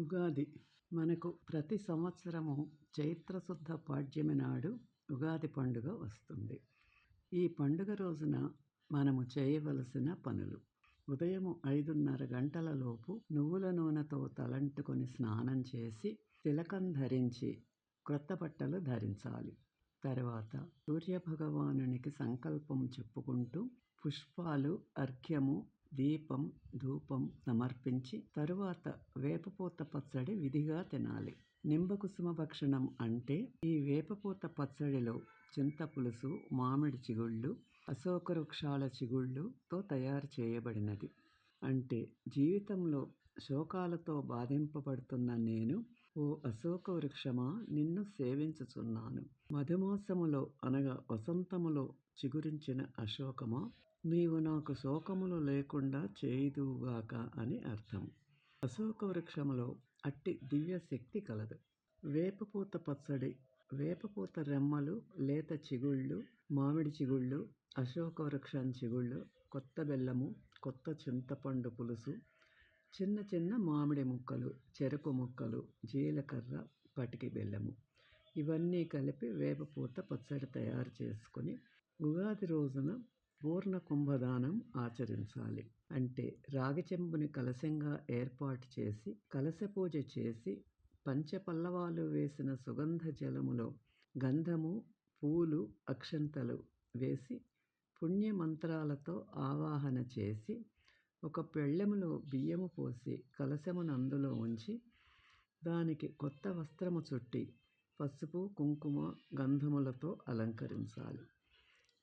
ఉగాది మనకు ప్రతి సంవత్సరము చైత్రశుద్ధ పాడ్యమి నాడు ఉగాది పండుగ వస్తుంది. ఈ పండుగ రోజున మనము చేయవలసిన పనులు. ఉదయము ఐదున్నర గంటల లోపు నువ్వుల నూనెతో తలంటుకొని స్నానం చేసి తిలకం ధరించి క్రొత్త బట్టలు ధరించాలి. తర్వాత సూర్యభగవానునికి సంకల్పం చెప్పుకుంటూ పుష్పాలు అర్ఘ్యము దీపం ధూపం సమర్పించి తరువాత వేపపూత పచ్చడి విధిగా తినాలి. నింబకుసుమ భక్షణం అంటే ఈ వేపపూత పచ్చడిలో చింతపులుసు మామిడి చిగుళ్ళు అశోక వృక్షాల చిగుళ్ళుతో తయారు చేయబడినది. అంటే జీవితంలో శోకాలతో బాధింపబడుతున్న నేను ఓ అశోక వృక్షమా నిన్ను సేవించుచున్నాను. మధుమాసములో అనగా వసంతములో చిగురించిన అశోకమా? నీవు నాకు శోకములు లేకుండా చేయుదువుగాక అని అర్థం. అశోక వృక్షములో అట్టి దివ్య శక్తి కలదు. వేపపూత పచ్చడి వేపపూత రెమ్మలు లేత చిగుళ్ళు మామిడి చిగుళ్ళు అశోక వృక్షం చిగుళ్ళు కొత్త బెల్లము కొత్త చింతపండు పులుసు చిన్న చిన్న మామిడి ముక్కలు చెరుకు ముక్కలు జీలకర్ర పటికి బెల్లము. ఇవన్నీ కలిపి వేపపూత పచ్చడి తయారు చేసుకొని ఉగాది రోజున పూర్ణ కుంభదానం ఆచరించాలి. అంటే రాగి చెంబుని కలశంగా ఏర్పాటు చేసి కలశ పూజ చేసి పంచపల్లవాలు వేసిన సుగంధ జలములో గంధము పూలు అక్షంతలు వేసి పుణ్య మంత్రాలతో ఆవాహన చేసి ఒక పెళ్ళెములో బియ్యము పోసి కలశమును అందులో ఉంచి దానికి కొత్త వస్త్రము చుట్టి పసుపు కుంకుమ గంధములతో అలంకరించాలి.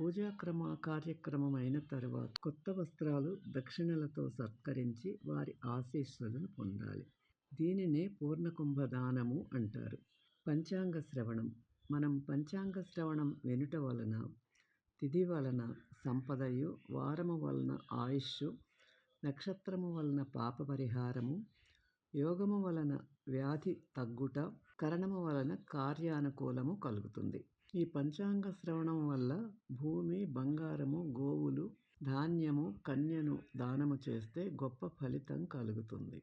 పూజాక్రమ కార్యక్రమం అయిన తరువాత కొత్త వస్త్రాలు దక్షిణలతో సత్కరించి వారి ఆశీస్సులను పొందాలి. దీనినే పూర్ణకుంభదానము అంటారు. పంచాంగ శ్రవణం. మనం పంచాంగ శ్రవణం వినుట వలన తిథి వలన సంపదయు వారము వలన ఆయుష్ నక్షత్రము వలన పాప పరిహారము యోగము వలన వ్యాధి తగ్గుట కరణము వలన కార్యానుకూలము కలుగుతుంది. ఈ పంచాంగ శ్రవణం వల్ల భూమి బంగారము గోవులు ధాన్యము కన్యను దానము చేస్తే గొప్ప ఫలితం కలుగుతుంది.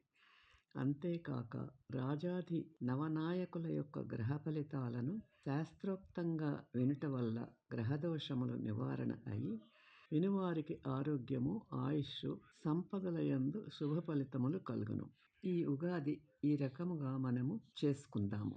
అంతేకాక రాజాది నవనాయకుల యొక్క గ్రహ ఫలితాలను శాస్త్రోక్తంగా వినుట వల్ల గ్రహదోషములు నివారణ అయి వినువారికి ఆరోగ్యము ఆయుష్ సంపదల యందు శుభ ఫలితములు కలుగును. ఈ ఉగాది ఈ రకముగా మనము చేసుకుందాము.